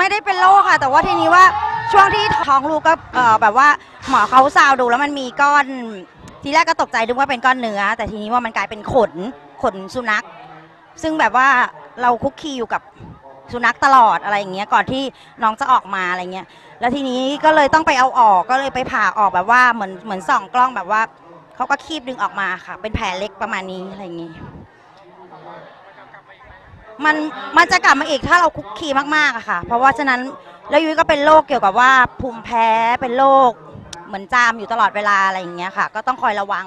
ไม่ได้เป็นโรคค่ะ แต่ว่าทีนี้ว่าช่วงที่ท้องลูกก็เอ่อแบบว่าหมอเขาซาวดูแล้วมันมีก้อน ทีแรกก็ตกใจนึกว่าเป็นก้อนเนื้อ แต่ทีนี้ว่ามันกลายเป็นขนขนสุนัข ซึ่งแบบว่าเราคุกคีอยู่กับสุนัขตลอดอะไรอย่างเงี้ยก่อนที่น้องจะออกมาอะไรเงี้ยแล้วทีนี้ก็เลยต้องไปเอาออกก็เลยไปผ่าออกแบบว่าเหมือนเหมือนส่องกล้องแบบว่าเขาก็คีบดึงออกมาค่ะ เป็นแผลเล็กประมาณนี้อะไรอย่างงี้ มันมันจะกลับมาอีกถ้าเราคุกคีมากๆอะค่ะ เพราะว่าฉะนั้นแล้วยุ้ยก็เป็นโรคเกี่ยวกับว่าภูมิแพ้เป็นโรคเหมือนจามอยู่ตลอดเวลาอะไรอย่างเงี้ยค่ะ ก็ต้องคอยระวัง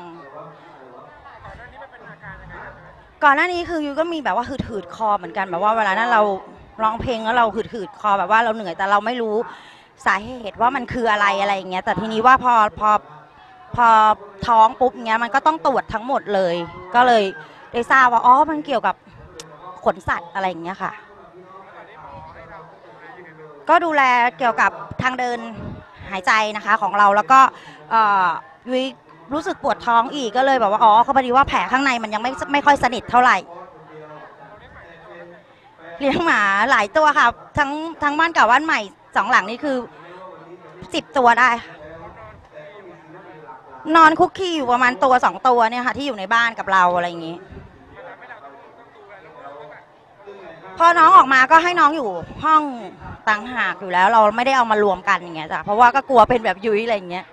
ก่อนหน้านี้คือยุ้ยก็มีแบบว่าหืดหืดคอเหมือนกันแบบว่าเวลานั้นเราร้องเพลงแล้วเราหืดหืดคอแบบว่าเราเหนื่อยแต่เราไม่รู้สาเหตุว่ามันคืออะไรอะไรอย่างเงี้ยแต่ทีนี้ว่าพอพอพอท้องปุ๊บเงี้ยมันก็ต้องตรวจทั้งหมดเลย ก็เลยได้ทราบว่าอ๋อมันเกี่ยวกับ ขนสัตว์อะไรอย่างเงี้ยค่ะ ก็ดูแลเกี่ยวกับทางเดินหายใจนะคะของเราแล้วก็ยุ้ยรู้สึกปวดท้องอีกก็เลยแบบว่าอ๋อเขาพอดีว่าแผลข้างในมันยังไม่ไม่ค่อยสนิทเท่าไหร่เลี้ยงหมาหลายตัวค่ะ ทั้งทั้งบ้านเก่าบ้านใหม่สองหลังนี่คือสิบตัวได้ค่ะนอนคุกคีอยู่ประมาณตัวสองตัวเนี่ยค่ะ ที่อยู่ในบ้านกับเราอะไรอย่างนี้ พอน้องออกมาก็ให้น้องอยู่ห้องต่างหากอยู่แล้ว เราไม่ได้เอามารวมกันอย่างเงี้ยจ้ะเพราะว่าก็กลัวเป็นแบบยุ้ยอะไรอย่างเงี้ย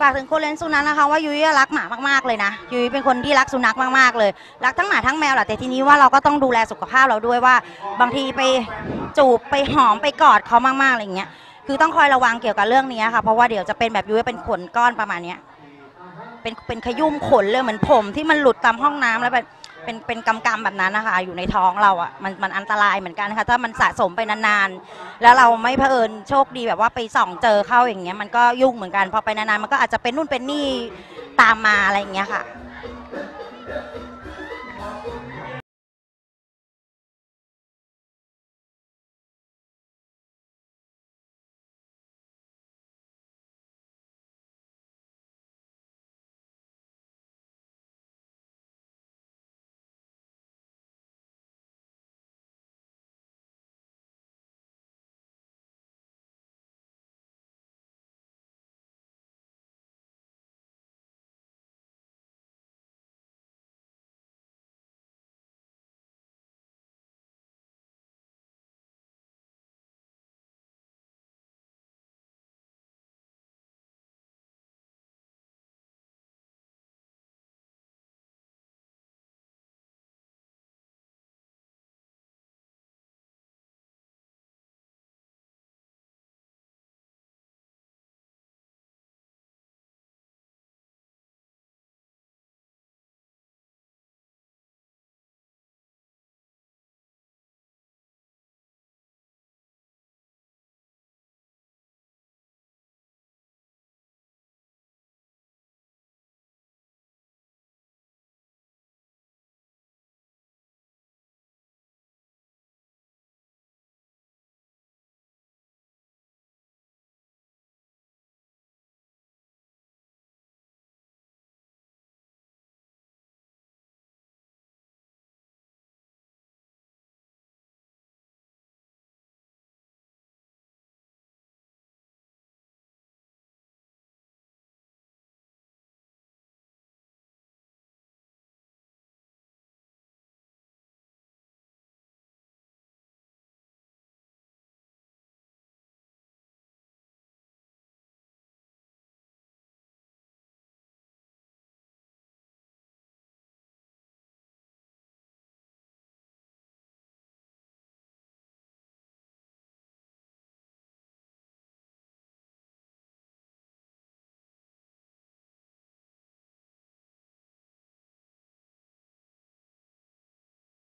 ฝากถึงคนเลี้ยงสุนัขนะคะว่ายุ้ยรักหมามากๆเลยนะยุ้ยเป็นคนที่รักสุนัขมากๆเลย รักทั้งหมาทั้งแมวแหละแต่ทีนี้ว่าเราก็ต้องดูแลสุขภาพเราด้วยว่า บางทีไปจูบไปหอมไปกอดเขามากๆอะไรอย่างเงี้ยคือต้องคอยระวังเกี่ยวกับเรื่องนี้ค่ะเพราะว่าเดี๋ยวจะเป็นแบบยุ้ยเป็นขนก้อนประมาณเนี้ยเป็นเป็นขยุ่มขนเลยเหมือนผมที่มันหลุดตามห้องน้ำแล้วเป็น เป็นเป็นกำกำแบบนั้นนะคะ อยู่ในท้องเราอะมันมันอันตรายเหมือนกันนะคะถ้ามันสะสมไปนานๆ แล้วเราไม่เผอิญโชคดีแบบว่าไปส่องเจอเข้าอย่างเงี้ยมันก็ยุ่งเหมือนกันพอไปนานๆมันก็อาจจะเป็นนู่นเป็นนี่ตามมาอะไรอย่างเงี้ยค่ะ